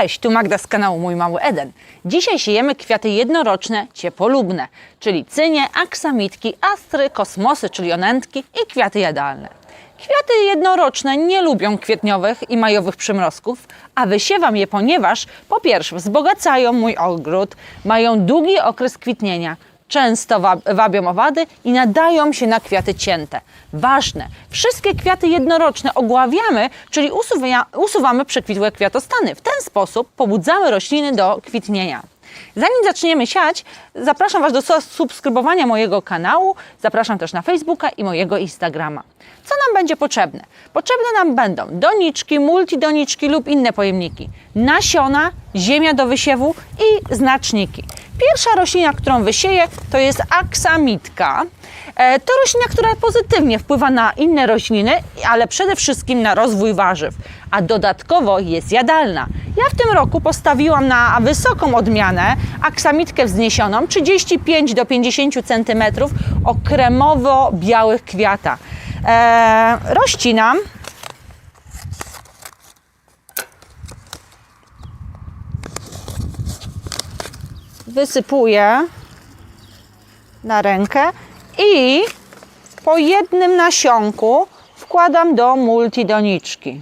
Cześć, tu Magda z kanału Mój Mały Eden. Dzisiaj siejemy kwiaty jednoroczne, ciepolubne, czyli cynie, aksamitki, astry, kosmosy, czyli onętki i kwiaty jadalne. Kwiaty jednoroczne nie lubią kwietniowych i majowych przymrozków, a wysiewam je, ponieważ po pierwsze wzbogacają mój ogród, mają długi okres kwitnienia, często wab- wabią owady i nadają się na kwiaty cięte. Ważne, wszystkie kwiaty jednoroczne ogławiamy, czyli usuwamy przekwitłe kwiatostany. W ten sposób pobudzamy rośliny do kwitnienia. Zanim zaczniemy siać, zapraszam Was do su- subskrybowania mojego kanału, zapraszam też na Facebooka i mojego Instagrama. Co nam będzie potrzebne? Potrzebne nam będą doniczki, multidoniczki lub inne pojemniki, nasiona, ziemia do wysiewu i znaczniki. Pierwsza roślina, którą wysieję, to jest aksamitka. E, To roślina, która pozytywnie wpływa na inne rośliny, ale przede wszystkim na rozwój warzyw, a dodatkowo jest jadalna. Ja w tym roku postawiłam na wysoką odmianę aksamitkę wzniesioną 35 do 50 cm o kremowo-białych kwiatach. E, rozcinam. Wysypuję na rękę i po jednym nasionku wkładam do multidoniczki.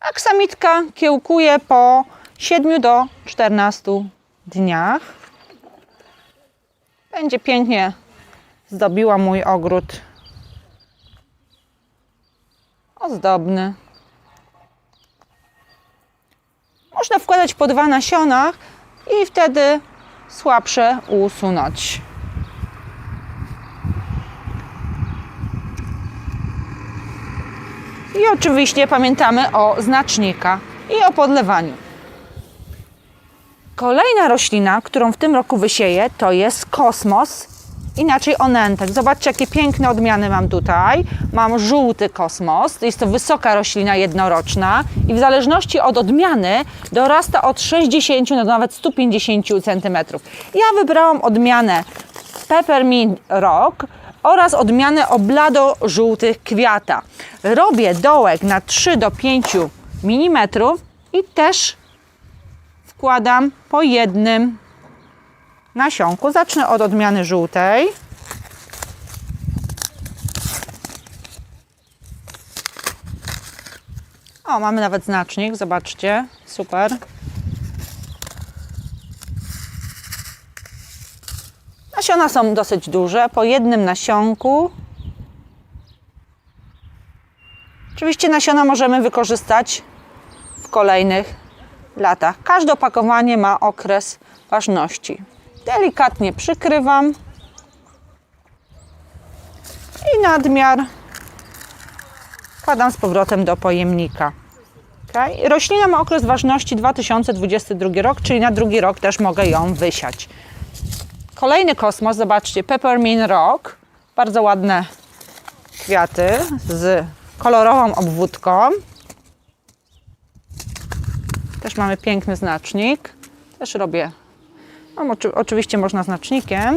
Aksamitka kiełkuje po 7 do 14 dniach. Będzie pięknie zdobiła mój ogród ozdobny. Można wkładać po dwa nasiona i wtedy słabsze usunąć. I oczywiście pamiętamy o znacznikach i o podlewaniu. Kolejna roślina, którą w tym roku wysieję, to jest kosmos, inaczej onentek. Zobaczcie, jakie piękne odmiany mam tutaj. Mam żółty kosmos, jest to wysoka roślina jednoroczna i w zależności od odmiany dorasta od 60 do nawet 150 cm. Ja wybrałam odmianę Peppermint Rock oraz odmianę o blado-żółtych kwiata. Robię dołek na 3 do 5 mm i też wkładam po jednym nasionku. Zacznę od odmiany żółtej. O, mamy nawet znacznik, zobaczcie, super. Nasiona są dosyć duże, po jednym nasionku. Oczywiście nasiona możemy wykorzystać w kolejnych latach. Każde opakowanie ma okres ważności. Delikatnie przykrywam i nadmiar wkładam z powrotem do pojemnika. Okay. Roślina ma okres ważności 2022 rok, czyli na drugi rok też mogę ją wysiać. Kolejny kosmos, zobaczcie, Peppermint Rock. Bardzo ładne kwiaty z kolorową obwódką. Też mamy piękny znacznik. Też robię. No, oczy, oczywiście można znacznikiem.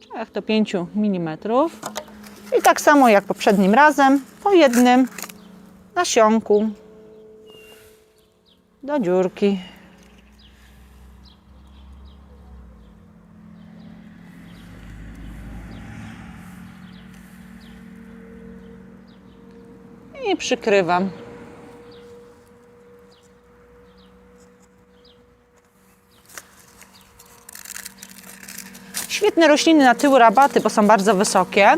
3 do 5 mm. I tak samo jak poprzednim razem, po jednym nasionku do dziurki. I przykrywam. Świetne rośliny na tył rabaty, bo są bardzo wysokie.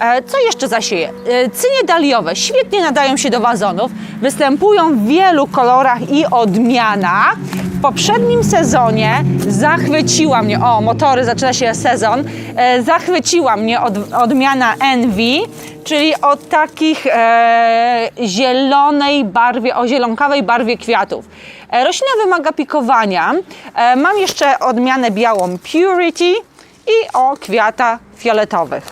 E, Co jeszcze zasieję? E, Cynie daliowe świetnie nadają się do wazonów, występują w wielu kolorach i odmianach. W poprzednim sezonie zachwyciła mnie, o motory, zaczyna się sezon, e, zachwyciła mnie od, odmiana Envy, czyli od takich e, zielonej barwie, o zielonkawej barwie kwiatów. Roślina wymaga pikowania. Mam jeszcze odmianę białą Purity i o kwiatach fioletowych.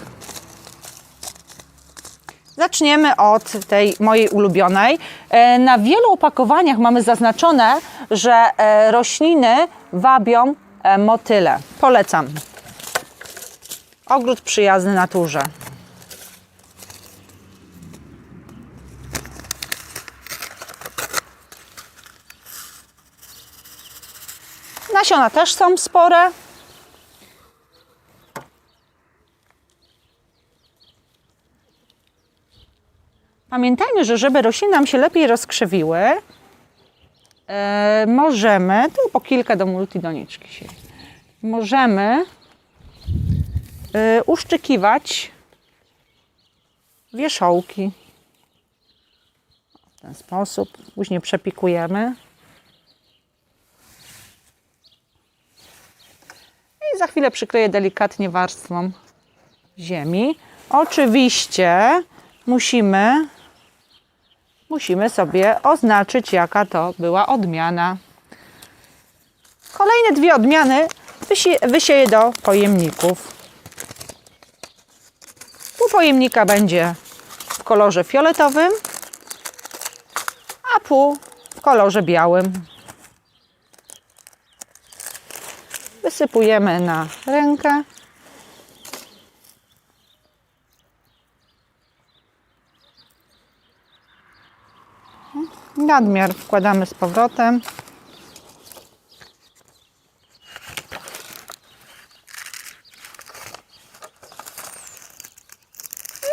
Zaczniemy od tej mojej ulubionej. E, Na wielu opakowaniach mamy zaznaczone, że e, rośliny wabią e, motyle. Polecam. Ogród przyjazny naturze. Nasiona też są spore. Pamiętajmy, że żeby rośliny nam się lepiej rozkrzewiły, e, możemy, tu po kilka do multidoniczki się, możemy e, uszczykiwać wierzchołki. W ten sposób. Później przepikujemy. I za chwilę przykleję delikatnie warstwą ziemi. Oczywiście musimy, musimy sobie oznaczyć, jaka to była odmiana. Kolejne dwie odmiany wysie, wysieję do pojemników. Pół pojemnika będzie w kolorze fioletowym, a pół w kolorze białym. Wysypujemy na rękę. Nadmiar wkładamy z powrotem.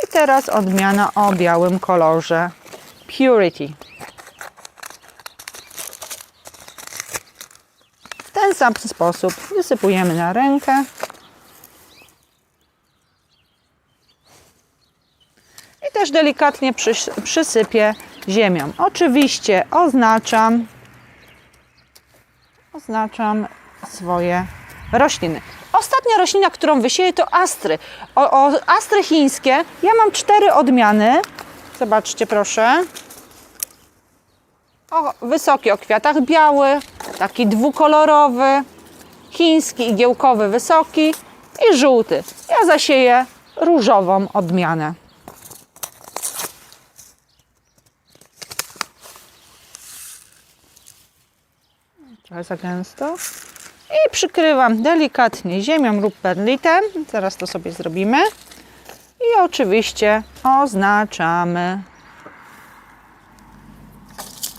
I teraz odmiana o białym kolorze Purity. W ten sam sposób wysypujemy na rękę. I też delikatnie przys- przysypię ziemią. Oczywiście oznaczam oznaczam swoje rośliny. Ostatnia roślina, którą wysieję to astry. O, o astry chińskie ja mam cztery odmiany. Zobaczcie proszę. O, wysoki o kwiatach biały, taki dwukolorowy, chiński igiełkowy wysoki i żółty. Ja zasieję różową odmianę. Trochę za gęsto. I przykrywam delikatnie ziemią lub perlitem. Zaraz to sobie zrobimy. I oczywiście oznaczamy.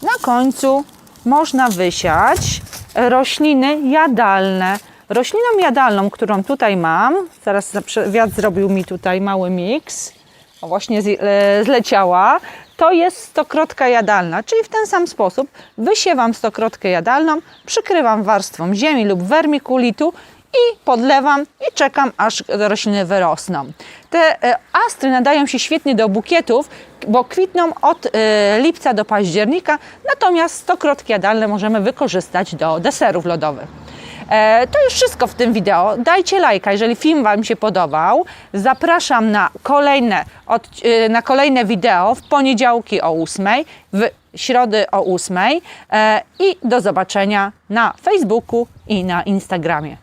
Na końcu można wysiać rośliny jadalne. Rośliną jadalną, którą tutaj mam, zaraz wiatr zrobił mi tutaj mały miks, właśnie e, zleciała, to jest stokrotka jadalna, czyli w ten sam sposób wysiewam stokrotkę jadalną, przykrywam warstwą ziemi lub wermikulitu i podlewam i czekam aż rośliny wyrosną. Te e, astry nadają się świetnie do bukietów, bo kwitną od e, lipca do października, natomiast stokrotki jadalne możemy wykorzystać do deserów lodowych. E, To już wszystko w tym wideo. Dajcie lajka, jeżeli film Wam się podobał. Zapraszam na kolejne, e, na kolejne wideo w poniedziałki o 8, w środy o 8 e, i do zobaczenia na Facebooku i na Instagramie.